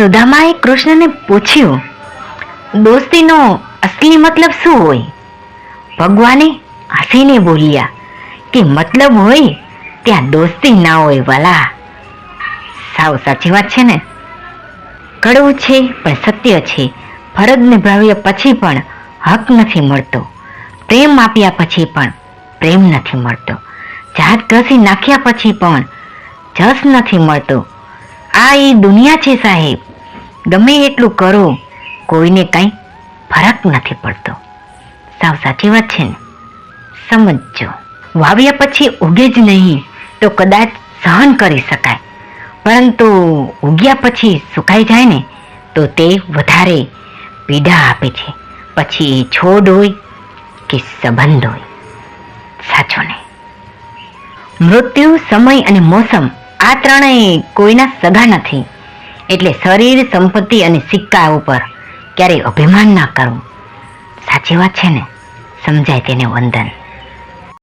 સુદામાએ કૃષ્ણને પૂછ્યું, દોસ્તીનો અસલી મતલબ શું હોય? ભગવાને હસીને બોલ્યા, કે મતલબ હોય ત્યાં દોસ્તી ના હોય વાલા. સાવ સાચી વાત છે ને? કડવું છે, પણ સત્ય છે. ફરજ નિભાવ્યા પછી પણ હક નથી મળતો. પ્રેમ આપ્યા પછી પણ પ્રેમ નથી મળતો. જાત ઘસી નાખ્યા પછી પણ જસ નથી મળતો. આ એ દુનિયા છે સાહેબ. ગમે એટલું કરો, કોઈને કાંઈ ફરક નથી પડતો. સાવ સાચી વાત છે ને? સમજજો. વાવ્યા પછી ઉગે જ નહીં તો કદાચ સહન કરી શકાય. પરંતુ ઉગ્યા પછી સુકાઈ જાય ને, તો તે વધારે પીડા આપે છે. પછી છોડ હોય કે સંબંધ હોય. સાચો ને? મૃત્યુ, સમય અને મોસમ આ ત્રણેય કોઈના સગા નથી. એટલે શરીર, સંપત્તિ અને સિક્કા ઉપર ક્યારેય અભિમાન ના કરવું સાચી વાત છે ને? સમજાય તેને વંદન.